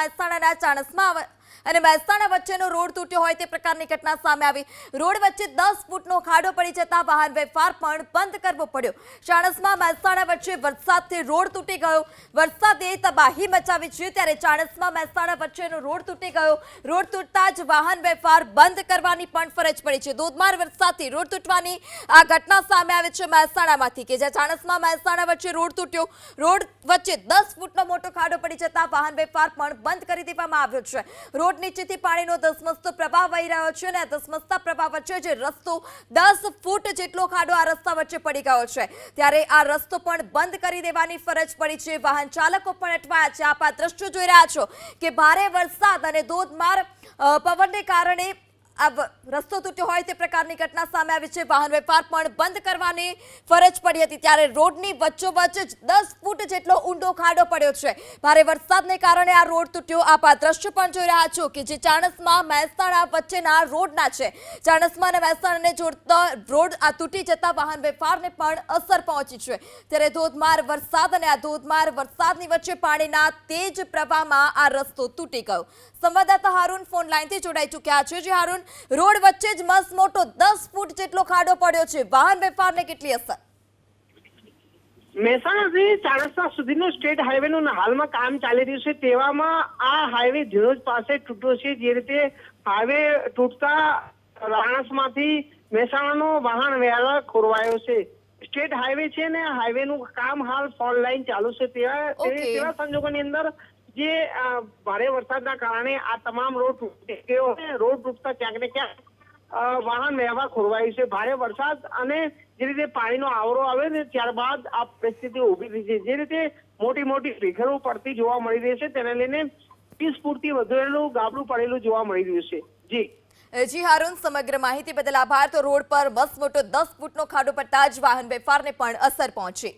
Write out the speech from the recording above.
મહેસાણાના ચાણસમાં અને મહેસાણા વચ્ચેનો રોડ તૂટ્યો હોય તે પ્રકારની ઘટના સામે આવી. રોડ વચ્ચે દસ ફૂટનો ખાડો પડી જતા વાહન વ્યવહાર પણ બંધ કરવો પડ્યો. ચાણસમાં મહેસાણા વચ્ચે વરસાદથી રોડ તૂટી ગયો. વરસાદે તબાહી મચાવી છે ત્યારે ચાણસમાં મહેસાણા વચ્ચેનો રોડ તૂટી ગયો. રોડ તૂટતા જ વાહન વેપાર બંધ કરવાની પણ ફરજ પડી છે. ધોધમાર વરસાદથી રોડ તૂટવાની આ ઘટના સામે આવે છે મહેસાણામાંથી કે જ્યાં ચાણસમાં મહેસાણા વચ્ચે રોડ તૂટ્યો. રોડ વચ્ચે દસ ફૂટનો મોટો ખાડો પડી જતા વાહન વેપાર પણ બંધ કરી દેવામાં આવ્યો છે. રોડ નીચેથી પાણીનો ધસમસતો પ્રવાહ વહી રહ્યો છે અને ધસમસતા પ્રવાહ વચ્ચે જે રસ્તો દસ ફૂટ જેટલો ખાડો આ રસ્તા વચ્ચે પડી ગયો છે. ત્યારે આ રસ્તો પણ બંધ કરી દેવાની ફરજ પડી છે. વાહન ચાલકો પણ અટવાયા છે. આપ આ દ્રશ્યો જોઈ રહ્યા છો કે ભારે વરસાદ અને ધોધમાર પવનને કારણે આ રસ્તો તૂટ્યો હોય તે પ્રકારની ઘટના સામે આવી છે વાહન વ્યવહાર પણ બંધ કરવાની ફરજ પડી હતી ત્યારે રોડની વચ્ચોવચ્ચ દસ ફૂટ જેટલો ઊંડો ખાડો પડ્યો છે ભારે વરસાદને કારણે આ રોડ તૂટ્યો આપ આ દ્રશ્ય પણ જોઈ રહ્યા છો કે જે ચાણસમાં મહેસાણા વચ્ચેના રોડના છે। ચાણસમાં અને મહેસાણાને જોડતા રોડ આ તૂટી જતા વાહન વ્યવહારને પણ અસર પહોંચી છે। ત્યારે ધોધમાર વરસાદ અને આ ધોધમાર વરસાદની વચ્ચે પાણીના તેજ પ્રવાહમાં આ રસ્તો તૂટી ગયો। સંવાદદાતા હારૂન ફોન લાઈનથી જોડાઈ ચૂક્યા છે। જે હારૂન રોડ વચ્ચે જ મસ્ત મોટો દસ ફૂટ જેટલો ખાડો પડ્યો છે. વાહન વેપારને કેટલી અસર? મહેસાણાથી ચાણસ્મા સુધીનો સ્ટેટ હાઈવેનું હાલમાં કામ ચાલી રહ્યું છે. તેવામાં આ હાઈવે ધીરોજ પાસે તૂટ્યો છે. જે રીતે હાઈવે તૂટતા રાણસમાંથી મહેસાણાનો વાહન વ્યવહાર ખોરવાયો છે. સ્ટેટ હાઈવે છે ને હાઈવે નું કામ હાલ ફોર લાઈન ચાલુ છે. તેવા તેવા સંજોગોની અંદર જે ભારે વરસાદના કારણે આ તમામ રોડ તૂટી ગયો છે રોડ તૂટતા ક્યાંક ને ક્યાંક વાહન વ્યવહાર ખોરવાયું છે. ભારે વરસાદ અને જે રીતે પાણીનો આવરો આવે ને ત્યારબાદ આ પરિસ્થિતિ ઊભી થઈ છે. જે રીતે મોટી મોટી ભીખરો પડતી જોવા મળી રહી છે, તેને લઈને ત્રીસ ફૂટથી વધુનું ગાબડું પડેલું જોવા મળી રહ્યું છે. જી. જી હારૂન, સમગ્ર માહિતી બદલ આભાર. તો રોડ પર બસ મોટો દસ ફૂટનો ખાડો પડતા જ વાહન વેપારને પણ અસર પહોંચી.